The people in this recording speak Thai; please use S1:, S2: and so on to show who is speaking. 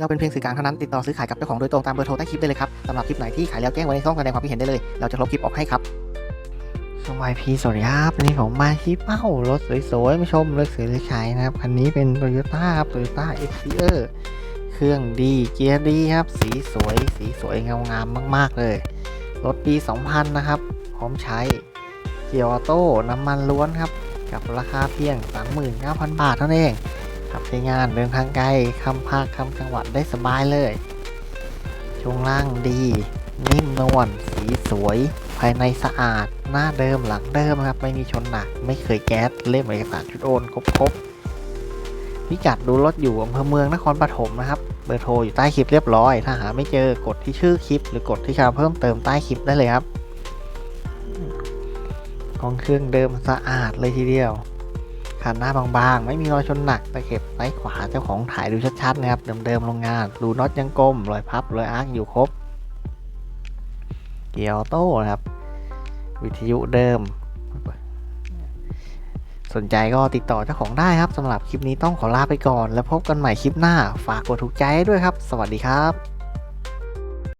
S1: เราเป็นเพียงสื่อกลางเท่านั้นติดต่อซื้อขายกับเจ้าของโดยตรงตามเบอร์โทรใต้คลิปได้เลยครับสำหรับคลิปไหนที่ขายแล้วแจ้งไว้ในช่องแสดงความคิดเห็นได้เลยเราจะลบคลิปออกให้ครับสวัสดีสวัสดีครับวันนี้ผมมาที่เป้ารถสวยๆม่ชมรถสวยเลยใช้นะครับคันนี้เป็น Toyota ครับ Toyota x c r เครื่องดีเกียร์ดีครับ สีสวย สีสวยเงางามมาก ๆ เลย รถปี 2000 นะครับ พร้อมใช้ เกียร์ออโต้น้ำมันล้วนครับ กับราคาเพียง 39,000 บาทเท่านั้นเอง ขับใช้งานเดินทางไกลคำภาคคำจังหวัดได้สบายเลย ช่วงล่างดี นิ่มนวลสีสวย ภายในสะอาด หน้าเดิมหลังเดิมครับ ไม่มีชนหนัก ไม่เคยแก๊สเล่มเอกสารชุดโอนครบครบพิกัดดูรถอยู่อำเภอเมืองนครปฐมนะครับเบอร์โทรอยู่ใต้คลิปเรียบร้อย ถ้าหาไม่เจอกดที่ชื่อคลิป หรือกดที่คำเพิ่มเติมใต้คลิปได้เลยครับของเครื่องเดิมสะอาดเลยทีเดียว คันหน้าบางๆ ไม่มีรอยชนหนักตะเข็บซ้ายขวาเจ้าของถ่ายดูชัดๆนะครับเดิมๆโรงงานรูน็อตยังกลมรอยพับรอยอาร์คอยู่ครบ เกียร์ออโต้นะครับ วิทยุเดิม สนใจก็ติดต่อเจ้าของได้ครับสำหรับคลิปนี้ต้องขอลาไปก่อน แล้วพบกันใหม่คลิปหน้า ฝากกดถูกใจด้วยครับ สวัสดีครับ